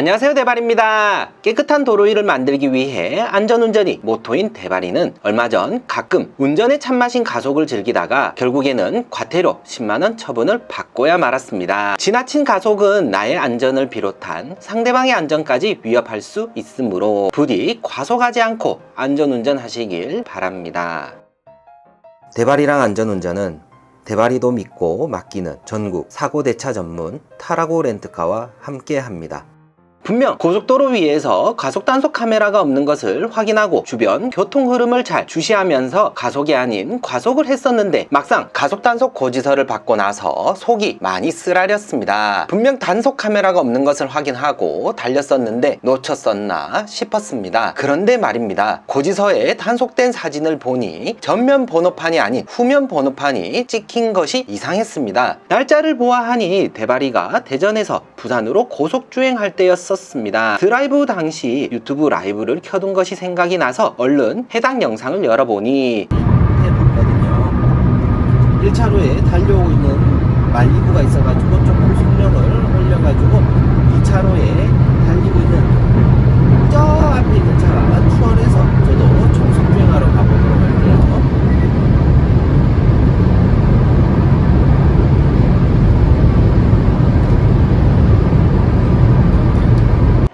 안녕하세요 대발입니다. 깨끗한 도로 위를 만들기 위해 안전운전이 모토인 대발이는 얼마 전 가끔 운전에 참마신 가속을 즐기다가 결국에는 과태료 10만원 처분을 받고야 말았습니다. 지나친 가속은 나의 안전을 비롯한 상대방의 안전까지 위협할 수 있으므로 부디 과속하지 않고 안전운전 하시길 바랍니다. 대발이랑 안전운전은 대발이도 믿고 맡기는 전국 사고대차 전문 타라고 렌트카와 함께 합니다. 분명 고속도로 위에서 가속 단속 카메라가 없는 것을 확인하고 주변 교통 흐름을 잘 주시하면서 가속이 아닌 과속을 했었는데 막상 가속 단속 고지서를 받고 나서 속이 많이 쓰라렸습니다. 분명 단속 카메라가 없는 것을 확인하고 달렸었는데 놓쳤었나 싶었습니다. 그런데 말입니다. 고지서에 단속된 사진을 보니 전면 번호판이 아닌 후면 번호판이 찍힌 것이 이상했습니다. 날짜를 보아하니 대바리가 대전에서 부산으로 고속주행할 때였 었습니다. 드라이브 당시 유튜브 라이브를 켜둔 것이 생각이 나서 얼른 해당 영상을 열어보니 해봤거든요. 1차로에 달려오고 있는 말리부가 있어가지고 조금 속력을 올려가지고 2차로에 달리고 있는 저 앞에 있는 차가 추월해서 저도 정속주행하러 가보도록 할게요.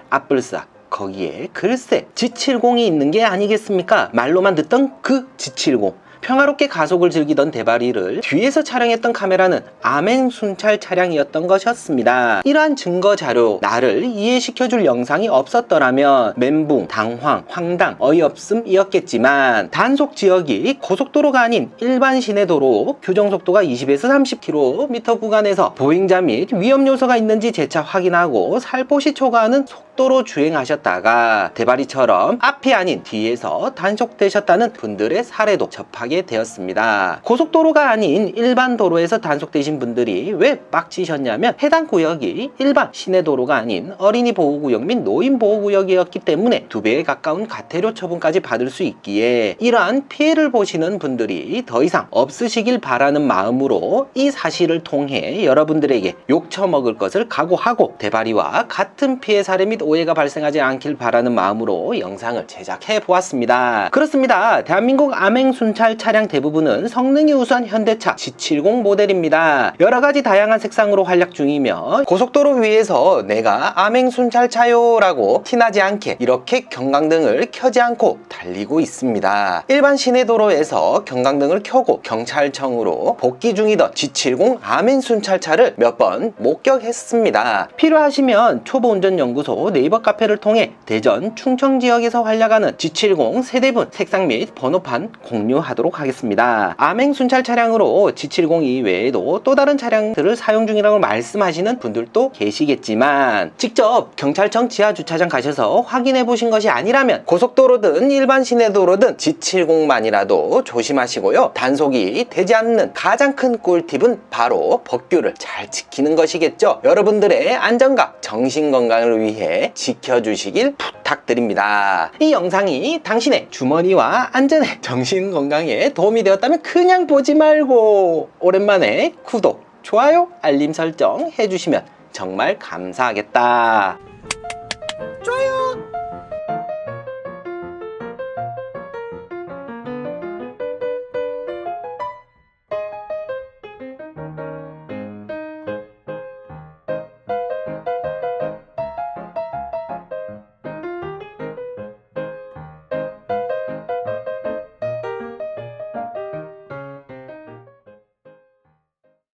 앞불 싹 거기에 글쎄 G70이 있는 게 아니겠습니까? 말로만 듣던 그 G70 평화롭게 가속을 즐기던 대바리를 뒤에서 촬영했던 카메라는 암행 순찰 차량이었던 것이었습니다. 이러한 증거 자료 나를 이해시켜줄 영상이 없었더라면 멘붕, 당황, 황당, 어이없음이었겠지만 단속 지역이 고속도로가 아닌 일반 시내 도로 규정 속도가 20에서 30km 구간에서 보행자 및 위험 요소가 있는지 재차 확인하고 살포시 초과하는 속 도로 주행하셨다가 대바리처럼 앞이 아닌 뒤에서 단속되셨다는 분들의 사례도 접하게 되었습니다. 고속도로가 아닌 일반 도로에서 단속되신 분들이 왜 빡치셨냐면 해당 구역이 일반 시내도로가 아닌 어린이 보호구역 및 노인 보호구역이었기 때문에 두 배에 가까운 과태료 처분까지 받을 수 있기에 이러한 피해를 보시는 분들이 더 이상 없으시길 바라는 마음으로 이 사실을 통해 여러분들에게 욕 처먹을 것을 각오하고 대바리와 같은 피해 사례 및 오해가 발생하지 않길 바라는 마음으로 영상을 제작해 보았습니다. 그렇습니다. 대한민국 암행 순찰 차량 대부분은 성능이 우수한 현대차 G70 모델입니다. 여러 가지 다양한 색상으로 활약 중이며 고속도로 위에서 내가 암행 순찰 차요라고 티나지 않게 이렇게 경광등을 켜지 않고 달리고 있습니다. 일반 시내 도로에서 경광등을 켜고 경찰청으로 복귀 중이던 G70 암행 순찰차를 몇 번 목격했습니다. 필요하시면 초보운전연구소 네이버 카페를 통해 대전 충청 지역에서 활약하는 G70 세대분 색상 및 번호판 공유하도록 하겠습니다. 암행 순찰 차량으로 G70 이외에도 또 다른 차량들을 사용 중이라고 말씀하시는 분들도 계시겠지만 직접 경찰청 지하 주차장 가셔서 확인해 보신 것이 아니라면 고속도로든 일반 시내도로든 G70만이라도 조심하시고요. 단속이 되지 않는 가장 큰 꿀팁은 바로 법규를 잘 지키는 것이겠죠. 여러분들의 안전과 정신 건강을 위해 지켜주시길 부탁드립니다. 이 영상이 당신의 주머니와 안전에 정신 건강에 도움이 되었다면 그냥 보지 말고 오랜만에 구독, 좋아요, 알림 설정 해주시면 정말 감사하겠다.